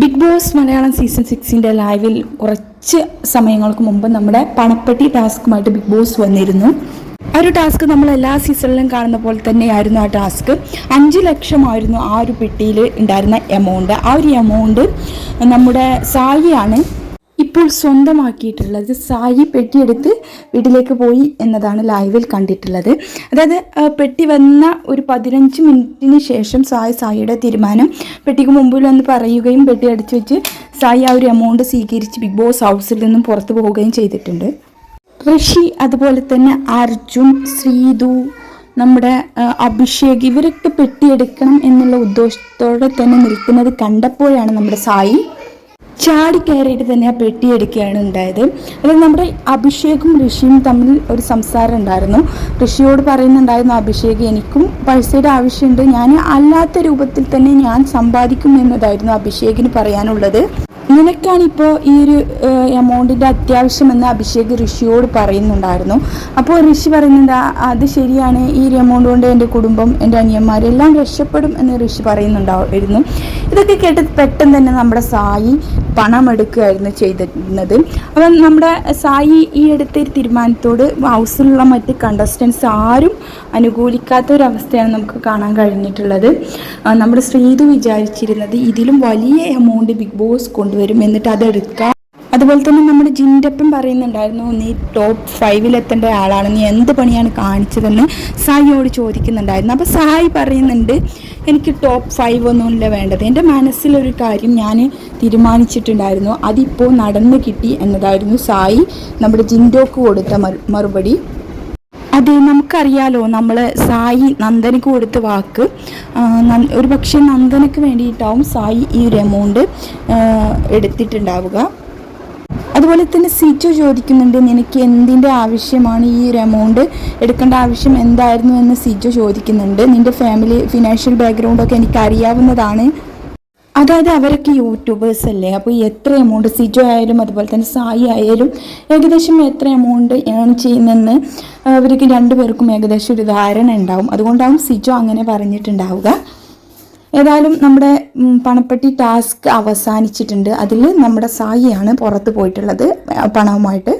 Big Boss Malayalam season സിക്സിന്റെ ലൈവിൽ കുറച്ച് സമയങ്ങൾക്ക് മുമ്പ് നമ്മുടെ പണപ്പെട്ടി ടാസ്കുമായിട്ട് ബിഗ് ബോസ് വന്നിരുന്നു. ആ ഒരു ടാസ്ക് നമ്മൾ എല്ലാ സീസണിലും കാണുന്ന പോലെ തന്നെയായിരുന്നു ആ ടാസ്ക് അഞ്ച് ലക്ഷമായിരുന്നു ആ ഒരു പെട്ടിയിൽ ഉണ്ടായിരുന്ന എമൗണ്ട് ആ ഒരു എമൗണ്ട് നമ്മുടെ സായിയാണ് ഇപ്പോൾ സ്വന്തമാക്കിയിട്ടുള്ളത് സായി പെട്ടിയെടുത്ത് വീട്ടിലേക്ക് പോയി എന്നതാണ് ലൈവിൽ കണ്ടിട്ടുള്ളത്. അതായത് പെട്ടി വന്ന ഒരു പതിനഞ്ച് മിനിറ്റിന് ശേഷം സായി സായിയുടെ തീരുമാനം പെട്ടിക്ക് മുമ്പിൽ വന്ന് പറയുകയും പെട്ടി അടിച്ചു വെച്ച് സായി ആ ഒരു എമൗണ്ട് സ്വീകരിച്ച് ബിഗ് ബോസ് ഹൗസിൽ നിന്നും പുറത്തു പോവുകയും ചെയ്തിട്ടുണ്ട്. ഋഷി അതുപോലെ തന്നെ അർജുൻ ശ്രീതു നമ്മുടെ അഭിഷേക് ഇവരൊക്കെ പെട്ടിയെടുക്കണം എന്നുള്ള ഉദ്ദേശത്തോടെ തന്നെ നിൽക്കുന്നത് കണ്ടപ്പോഴാണ് നമ്മുടെ സായി ചാടി കയറിയിട്ട് തന്നെ ആ പെട്ടി എടുക്കുകയാണ് ഉണ്ടായത്. അതായത് നമ്മുടെ അഭിഷേകും ഋഷിയും തമ്മിൽ ഒരു സംസാരം ഉണ്ടായിരുന്നു. ഋഷിയോട് പറയുന്നുണ്ടായിരുന്നു അഭിഷേക് എനിക്കും പൈസയുടെ ആവശ്യമുണ്ട്. ഞാൻ അല്ലാത്ത രൂപത്തിൽ തന്നെ ഞാൻ സമ്പാദിക്കും എന്നതായിരുന്നു അഭിഷേകിന് പറയാനുള്ളത്. നിനക്കാണ് ഇപ്പോൾ ഈ ഒരു എമൗണ്ടിന്റെ അത്യാവശ്യമെന്ന് അഭിഷേക് ഋഷിയോട് പറയുന്നുണ്ടായിരുന്നു. അപ്പോൾ ഋഷി പറയുന്നുണ്ട് "ആ, അത് ശരിയാണ്. ഈ ഒരു എമൗണ്ട് കൊണ്ട് എന്റെ കുടുംബം എന്റെ അനിയന്മാരെല്ലാം രക്ഷപ്പെടും എന്ന് ഋഷി പറയുന്നുണ്ടായിരുന്നു. ഇതൊക്കെ കേട്ട് പെട്ടെന്ന് തന്നെ നമ്മുടെ സായി പണം എടുക്കുകയായിരുന്നു ചെയ്തിരുന്നത്. അപ്പം നമ്മുടെ സായി ഈ അടുത്ത ഒരു തീരുമാനത്തോട് ഹൗസിലുള്ള മറ്റ് കണ്ടസ്റ്റൻസ് ആരും അനുകൂലിക്കാത്ത ഒരു അവസ്ഥയാണ് നമുക്ക് കാണാൻ കഴിഞ്ഞിട്ടുള്ളത്. നമ്മുടെ ശ്രീതു വിചാരിച്ചിരുന്നത് ഇതിലും വലിയ എമൗണ്ട് ബിഗ് ബോസ് കൊണ്ടുവരും എന്നിട്ട് അതെടുക്കാം. അതുപോലെ തന്നെ നമ്മുടെ ജിൻഡപ്പൻ പറയുന്നുണ്ടായിരുന്നു നീ ടോപ്പ് ഫൈവിൽ എത്തേണ്ട ആളാണ്. നീ എന്ത് പണിയാണ് കാണിച്ചതെന്ന് സായിയോട് ചോദിക്കുന്നുണ്ടായിരുന്നു. അപ്പോൾ സായി പറയുന്നുണ്ട് എനിക്ക് ടോപ്പ് ഫൈവ് ഒന്നുമില്ല വേണ്ടത്. എന്റെ മനസ്സിലൊരു കാര്യം ഞാൻ തീരുമാനിച്ചിട്ടുണ്ടായിരുന്നു. അതിപ്പോൾ നടന്നു കിട്ടി എന്നതായിരുന്നു സായി നമ്മുടെ ജിൻഡോക്ക് കൊടുത്ത മറുപടി. അതെ നമുക്കറിയാലോ നമ്മൾ സായി നന്ദനക്ക് കൊടുത്ത വാക്ക്. ഒരു പക്ഷേ നന്ദനക്ക് വേണ്ടിയിട്ടാവും സായി ഈ ഒരു എമൗണ്ട് എടുത്തിട്ടുണ്ടാവുക. അതുപോലെ തന്നെ സീറ്റു ചോദിക്കുന്നുണ്ട് നിനക്ക് എന്തിന്റെ ആവശ്യമാണ് ഈ ഒരു എമൗണ്ട് എടുക്കേണ്ട ആവശ്യം എന്തായിരുന്നു എന്ന് സീറ്റു ചോദിക്കുന്നുണ്ട്. നിന്റെ ഫാമിലി ഫിനാൻഷ്യൽ ബാക്ക്ഗ്രൗണ്ടൊക്കെ എനിക്ക് അറിയാവുന്നതാണ് അതായത് അവരൊക്കെ യൂട്യൂബേഴ്സ് അല്ലേ? അപ്പോൾ എത്ര എമൗണ്ട് സിജോ ആയാലും അതുപോലെ തന്നെ സായി ആയാലും ഏകദേശം എത്ര എമൗണ്ട് ഏൺ ചെയ്യുന്നെന്ന് അവർക്ക് രണ്ടുപേർക്കും ഏകദേശം ഒരു ധാരണ ഉണ്ടാവും. അതുകൊണ്ടാവും സിജോ അങ്ങനെ പറഞ്ഞിട്ടുണ്ടാവുക. ഏതായാലും നമ്മുടെ പണപ്പെട്ടി ടാസ്ക് അവസാനിച്ചിട്ടുണ്ട്. അതിൽ നമ്മുടെ സായിയാണ് പുറത്ത് പോയിട്ടുള്ളത് പണവുമായിട്ട്.